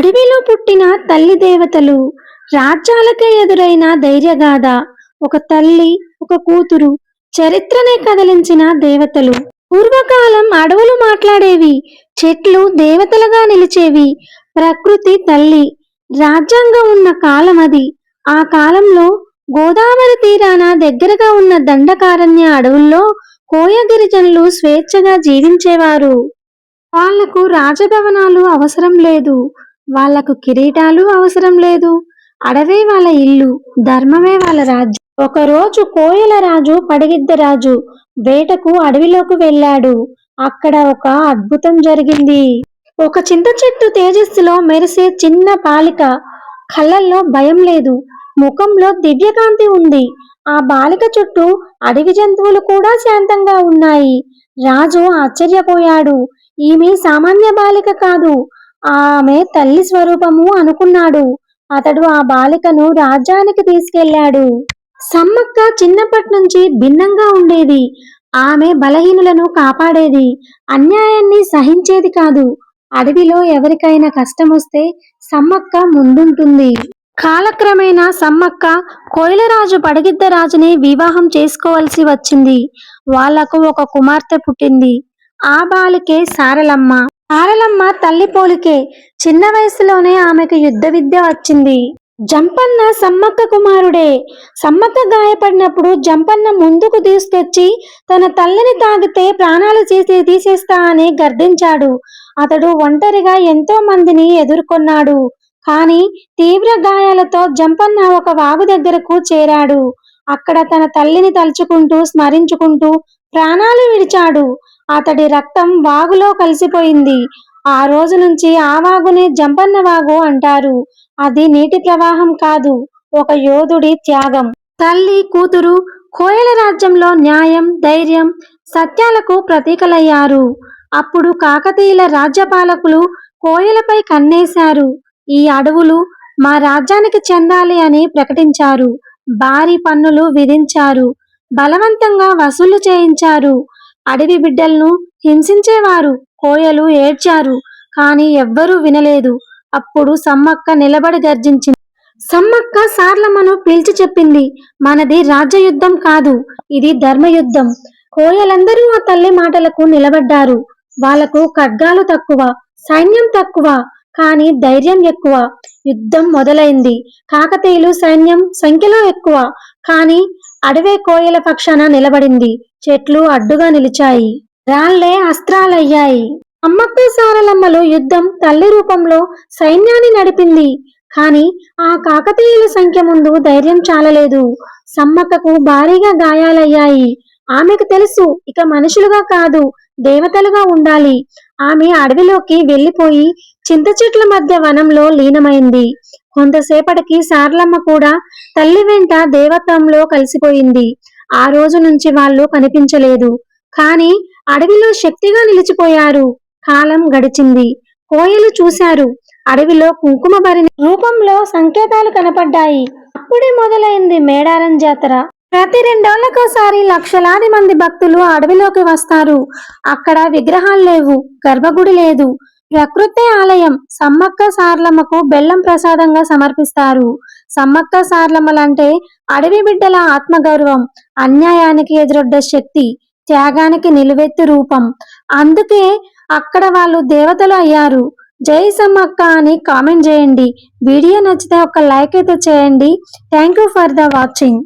అడవిలో పుట్టిన తల్లి దేవతలు రాజ్యాలకే ఎదురైన ధైర్యగాథ ఒక తల్లి ఒక కూతురు చరిత్రనే కదిలించిన దేవతలు. పూర్వకాలం అడవులు మాట్లాడేవి చెట్లు దేవతలుగా నిలిచేవి ప్రకృతి తల్లి రాజ్యాంగం ఉన్న కాలం అది. ఆ కాలంలో గోదావరి తీరాన దగ్గరగా ఉన్న దండకారణ్య అడవుల్లో కోయ గిరిజనులు స్వేచ్ఛగా జీవించేవారు. వాళ్ళకు రాజభవనాలు అవసరం లేదు. వాళ్ళకు కిరీటాలు అవసరం లేదు. అడవే వాళ్ళ ఇల్లు ధర్మమే వాళ్ళ రాజ్యం. ఒకరోజు కోయల రాజు పడిగిద్ద రాజు వేటకు అడవిలోకి వెళ్ళాడు. అక్కడ ఒక అద్భుతం జరిగింది. ఒక చింత చెట్టు తేజస్సులో మెరిసే చిన్న బాలిక కళ్ళల్లో భయం లేదు. ముఖంలో దివ్యకాంతి ఉంది. ఆ బాలిక చుట్టూ అడవి జంతువులు కూడా శాంతంగా ఉన్నాయి. రాజు ఆశ్చర్యపోయాడు. ఈమె సామాన్య బాలిక కాదు. ఆమె తల్లి స్వరూపము అనుకున్నాడు. అతడు ఆ బాలికను రాజ్యానికి తీసుకెళ్ళాడు సమ్మక్క చిన్నప్పటి నుంచి భిన్నంగా ఉండేది. ఆమె బలహీనులను కాపాడేది. అన్యాయాన్ని సహించేది కాదు. అడవిలో ఎవరికైనా కష్టం వస్తే సమ్మక్క ముందుంటుంది. కాలక్రమేణా సమ్మక్క కోయిలరాజు పడగిద్ద రాజుని వివాహం చేసుకోవలసి వచ్చింది. వాళ్ళకు ఒక కుమార్తె పుట్టింది. ఆ బాలికే సారలమ్మ. ఆరలమ్మ తల్లి పోలికే చిన్న వయసులోనే ఆమెకు యుద్ధ విద్య వచ్చింది. జంపన్న సమ్మక్క కుమారుడే. సమ్మక్క గాయపడినప్పుడు జంపన్న ముందుకు తీసుకొచ్చి తన తల్లిని తాగితే ప్రాణాలు చేసి తీసేస్తా అని గర్దించాడు. అతడు ఒంటరిగా ఎంతో మందిని ఎదుర్కొన్నాడు. కానీ తీవ్ర గాయాలతో జంపన్న ఒక వాగు దగ్గరకు చేరాడు. అక్కడ తన తల్లిని తలుచుకుంటూ స్మరించుకుంటూ ప్రాణాలు విడిచాడు. అతడి రక్తం వాగులో కలిసిపోయింది. ఆ రోజు నుంచి ఆ వాగునే జంపన్న వాగు అంటారు. అది నీటి ప్రవాహం కాదు ఒక యోధుడి త్యాగం. తల్లి కూతురు కోయల రాజ్యంలో న్యాయం ధైర్యం సత్యాలకు ప్రతీకలయ్యారు. అప్పుడు కాకతీయుల రాజ్యపాలకులు కోయలపై కన్నేశారు. ఈ అడవులు మా రాజ్యానికి చెందాలి అని ప్రకటించారు. భారీ పన్నులు విధించారు. బలవంతంగా వసూలు చేయించారు. అడవి బిడ్డలను హింసించేవారు. కోయలు ఏడ్చారు కాని ఎవ్వరూ వినలేదు. అప్పుడు సమ్మక్క నిలబడి గర్జించింది. సమ్మక్క సార్లమ్మను పిలిచి చెప్పింది మనది రాజ్యయుద్ధం కాదు ఇది ధర్మయుద్ధం. కోయలందరూ ఆ తల్లి మాటలకు నిలబడ్డారు. వాళ్ళకు ఖడ్గాలు తక్కువ సైన్యం తక్కువ కానీ ధైర్యం ఎక్కువ. యుద్ధం మొదలైంది. కాకతీయులు సైన్యం సంఖ్యలో ఎక్కువ కానీ అడవే కోయల పక్షాన నిలబడింది. చెట్లు అడ్డుగా నిలిచాయి. రాళ్ళే అస్త్రాలయ్యాయి. అమ్మక్క సారలమ్మలు యుద్ధం తల్లి రూపంలో సైన్యాన్ని నడిపింది. కాని ఆ కాకతీయుల సంఖ్య ముందు ధైర్యం చాలలేదు. సమ్మక్కకు భారీగా గాయాలయ్యాయి. ఆమెకు తెలుసు ఇక మనుషులుగా కాదు దేవతలుగా ఉండాలి. ఆమె అడవిలోకి వెళ్ళిపోయి చింత చెట్ల మధ్య వనంలో లీనమైంది. కొంతసేపటికి సార్లమ్మ కూడా తల్లి వెంట దేవతంలో కలిసిపోయింది. ఆ రోజు నుంచి వాళ్ళు కనిపించలేదు. కాని అడవిలో శక్తిగా నిలిచిపోయారు. కాలం గడిచింది. కోయలు చూశారు. అడవిలో కుంకుమ భరిన రూపంలో సంకేతాలు కనపడ్డాయి. అప్పుడే మొదలైంది మేడారం జాతర. ప్రతి రెండేళ్ళకోసారి లక్షలాది మంది భక్తులు అడవిలోకి వస్తారు. అక్కడ విగ్రహాలు లేవు. గర్భగుడి లేదు. ప్రకృతి ఆలయం సమ్మక్క సార్లమ్మకు బెల్లం ప్రసాదంగా సమర్పిస్తారు. సమ్మక్క సార్లమ్మలంటే అడవి బిడ్డల ఆత్మగౌరవం అన్యాయానికి ఎదురొడ్డ శక్తి త్యాగానికి నిలువెత్తు రూపం. అందుకే అక్కడ వాళ్ళు దేవతలు అయ్యారు. జై సమ్మక్క అని కామెంట్ చేయండి. వీడియో నచ్చితే ఒక లైక్ అయితే చేయండి. Thank you for the watching.